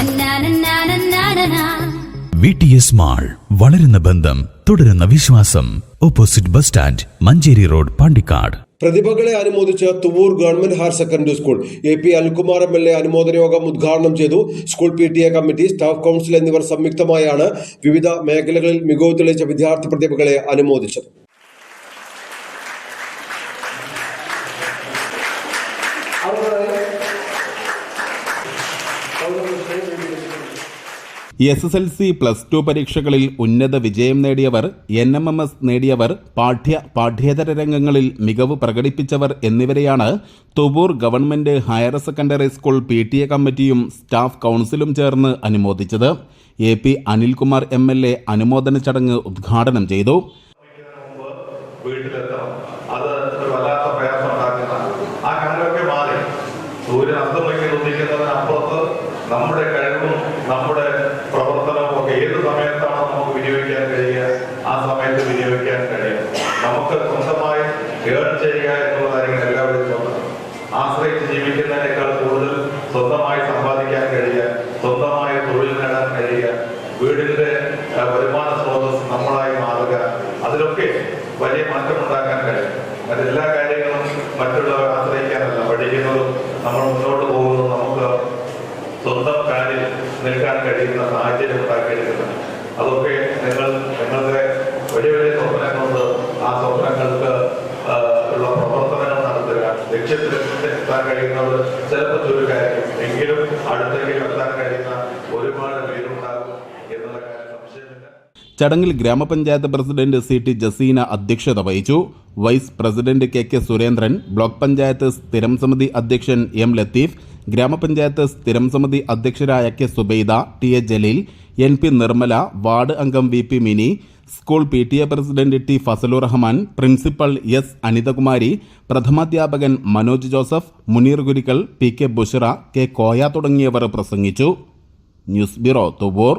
നന്നാനന്നാനന്നാനനാ. V T S mall വളരുന്ന ബന്ധം തുടരുന്ന വിശ്വാസം. Opposite bus stand Manjeri road Pandikkad. പ്രതിഭകളെ അനുമോദിച്ച Thuvvur government higher secondary school. A P Anilkumar M L A അനുമോദന യോഗം ഉദ്ഘാടനം ചെയ്തു. School P T A committee staff council എന്നിവർ സംയുക്തമായാണ് വിവിധ മേഖലകളിൽ മികവ് തെളിയിച്ച വിദ്യാർത്ഥി പ്രതിഭകളെ അനുമോദിച്ചത്. S S L C plus two പരീക്ഷകളിൽ ഉന്നത വിജയം നേടിയവർ എൻ എം എം എസ് നേടിയവർ പാഠ്യ പാഠ്യേതര രംഗങ്ങളിൽ മികവ് പ്രകടിപ്പിച്ചവർ എന്നിവരെയാണ് Thuvvur government higher secondary school P T A കമ്മിറ്റിയും സ്റ്റാഫ് കൗൺസിലും ചേർന്ന് അനുമോദിച്ചത്. A P Anilkumar M L A അനുമോദന ചടങ്ങ് ഉദ്ഘാടനം ചെയ്തു. ആ കാലമൊക്കെ മാറി. സൂര്യൻ അസ്തമിക്കുന്ന നമ്മുടെ കഴിവും നമ്മുടെ പ്രവർത്തനവും ഒക്കെ ഏത് സമയത്താണോ നമുക്ക് വിനിയോഗിക്കാൻ കഴിയുക ആ സമയത്ത് വിനിയോഗിക്കാൻ കഴിയും. നമുക്ക് സ്വന്തമായി ഏൺ ചെയ്യുക എന്നുള്ളതായിരിക്കും എല്ലാവരും സ്വന്തം ആശ്രയിച്ച് ജീവിക്കുന്നതിനേക്കാൾ കൂടുതൽ സ്വന്തമായി സമ്പാദിക്കാൻ കഴിയുക സ്വന്തമായി തൊഴിൽ നേടാൻ കഴിയുക വീടിന്റെ വരുമാന സ്രോതസ് നമ്മളായി മാറുക അതിലൊക്കെ വലിയ മാറ്റമുണ്ടാക്കാൻ കഴിയും. അതെല്ലാ കാര്യങ്ങളും മറ്റുള്ളവർ ആശ്രയിക്കാനല്ല പഠിക്കുന്നതും നിൽക്കാൻ കഴിയുന്ന സാഹചര്യം ഉണ്ടാക്കിയെടുക്കുന്നത്. അതൊക്കെ നിങ്ങൾ നിങ്ങളുടെ വലിയ വലിയ സ്വപ്നങ്ങളുണ്ട് ആ സ്വപ്നങ്ങൾക്ക് ഉള്ള പ്രവർത്തനങ്ങൾ നടത്തുക. ലക്ഷ്യത്തിൽ എത്താൻ കഴിയുന്നത് ചിലപ്പോൾ ചുരുക്കായിരിക്കും എങ്കിലും അടുത്തെങ്കിലും എത്താൻ കഴിയുന്ന ഒരുപാട് പേരുണ്ടാകും എന്നുള്ള ചടങ്ങിൽ ഗ്രാമപഞ്ചായത്ത് പ്രസിഡന്റ് സി ടി ജസീന അധ്യക്ഷത വഹിച്ചു. Vice president K K Surendran block panchayat സ്ഥിരം സമിതി അധ്യക്ഷൻ എം ലത്തീഫ് ഗ്രാമപഞ്ചായത്ത് സ്ഥിരം സമിതി അധ്യക്ഷരായ K Subaida T A Jaleel N P Nirmala ward അംഗം V P Mini school P T A president T Fasalur Rahman principal S Anithakumari പ്രഥമാധ്യാപകൻ Manoj Joseph Muneer Gurikkal P K Bushara K Koya തുടങ്ങിയവർ പ്രസംഗിച്ചു. News bureau Thuvur